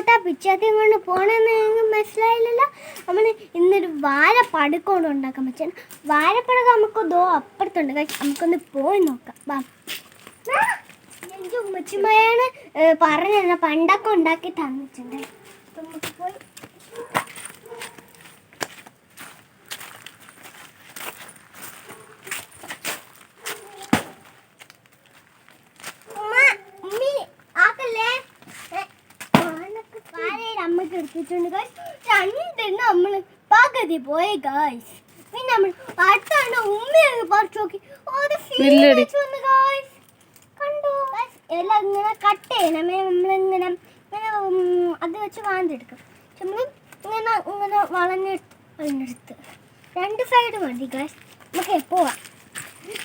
എങ്ങോട്ടാ പിച്ചാത്തി കൊണ്ട് പോണെന്ന് ഞങ്ങൾക്ക് മനസ്സിലായില്ലല്ലോ. നമ്മൾ ഇന്നൊരു വാഴപ്പടുക്കൊണ്ട് ഉണ്ടാക്കാൻ പറ്റും വാഴപ്പടക്കം നമുക്ക് ദോ അപ്പുറത്തുണ്ട്. നമുക്കൊന്ന് പോയി നോക്കാം. വാ. എന്റെ ഉമ്മച്ചിമ്മയാണ് പറഞ്ഞത് പണ്ടൊക്കെ ഉണ്ടാക്കി തന്നിട്ടുണ്ട്. നമുക്ക് പോയി. എടുത്തിട്ടുണ്ട് ഗൈസ് രണ്ടെണ്ണം നമ്മൾ പകുതി പോയി ഗൈസ് പിന്നെ നമ്മൾ അടുത്താണ് ഉമ്മയൊക്കെ പറിച്ചു നോക്കി. ഒരു വന്നു. കണ്ടോ? ഇല ഇങ്ങനെ കട്ട് ചെയ്യണമേ നമ്മളിങ്ങനെ ഇങ്ങനെ അത് വെച്ച് വാന്തെടുക്കും നമ്മൾ ഇങ്ങനെ ഇങ്ങനെ വളഞ്ഞെടുത്ത് വളഞ്ഞെടുത്ത് രണ്ട് സൈഡ് മതി ഗൈസ് നമുക്ക് പോവാം?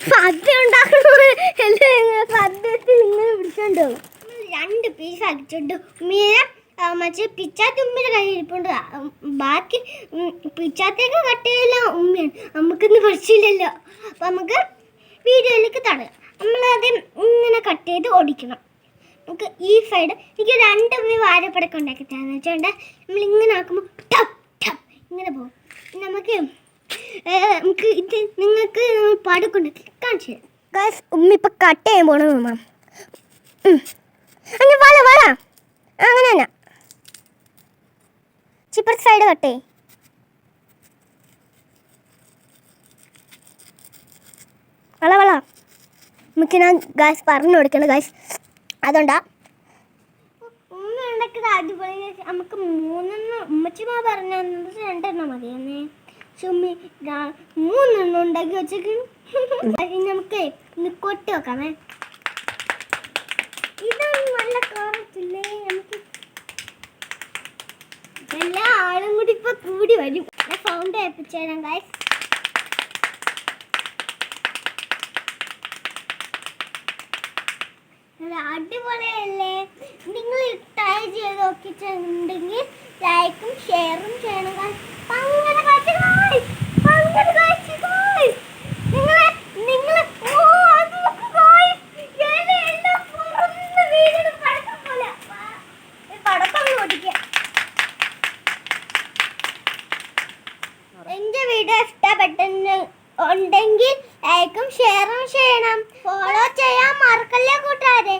സദ്യ ഉണ്ടാക്കണോ എല്ലാം ഇങ്ങനെ സദ്യത്തിൽ ഇങ്ങനെ പിടിച്ചോണ്ട് രണ്ട് പീസ് അടിച്ചോണ്ട് മീര ആ, പിച്ചാത്ത ഉമ്മയുടെ കയ്യിൽ ഇരിപ്പുണ്ട്. ബാക്കി പിച്ചാത്തേക്ക് കട്ട് ചെയ്യല ഉമ്മയാണ്. നമുക്കിന്ന് പഠിച്ചില്ലല്ലോ അപ്പം നമുക്ക് വീഡിയോയിലേക്ക് തടയാം നമ്മളാദ്യം ഇങ്ങനെ കട്ട് ചെയ്ത് ഓടിക്കണം. നമുക്ക് ഈ സൈഡ് എനിക്ക് രണ്ട് വാരപ്പടക്കം ഉണ്ടാക്കി തരാന്ന് വെച്ചോണ്ട് നമ്മൾ ഇങ്ങനെ ആക്കുമ്പോൾ ടപ്പ് ടപ്പ് ഇങ്ങനെ പോകും. നമുക്ക് നമുക്ക് ഇത് നിങ്ങൾക്ക് പടക്കൊണ്ട് കാണിച്ചു തരാം. ഗായ്സ് ഉമ്മ ഇപ്പം കട്ട് ചെയ്യാൻ പോകണം സൈഡ് തൊട്ടേ. വള വള. നമുക്ക് ഞാൻ ഗായ്സ് പറഞ്ഞു കൊടുക്കണം ഗായ്സ് അതുകൊണ്ടാ. അടിപൊളി. നമുക്ക് മൂന്നെണ്ണം ഉമ്മച്ചിമാ പറഞ്ഞു രണ്ടെണ്ണം മതിയെന്നേ. ചുമ്മി മൂന്നെണ്ണം ഉണ്ടാക്കി വെച്ചേക്ക്. നമുക്ക് ഇന്ന് കൊട്ടി വെക്കാമേ. ഇതാണ് നല്ല കുറച്ചില്ലേ നമുക്ക് എല്ലാ ആളും കൂടി കൂടി വരും സൗണ്ട് ഏൽപ്പിച്ചേരാം ഗൈസ് നല്ല അടിപൊളിയല്ലേ? നിങ്ങൾ ട്രൈ ചെയ്ത് നോക്കിയിട്ടുണ്ടെങ്കിൽ ലൈക്കും ഷെയറും ചെയ്യണം guys. എന്റെ വീഡിയോ ഇഷ്ടപ്പെട്ടെന്ന് ഉണ്ടെങ്കിൽ ലൈക്കും ഷെയറും ചെയ്യണം. ഫോളോ ചെയ്യാൻ മറക്കല്ലേ കൂട്ടുകാരെ.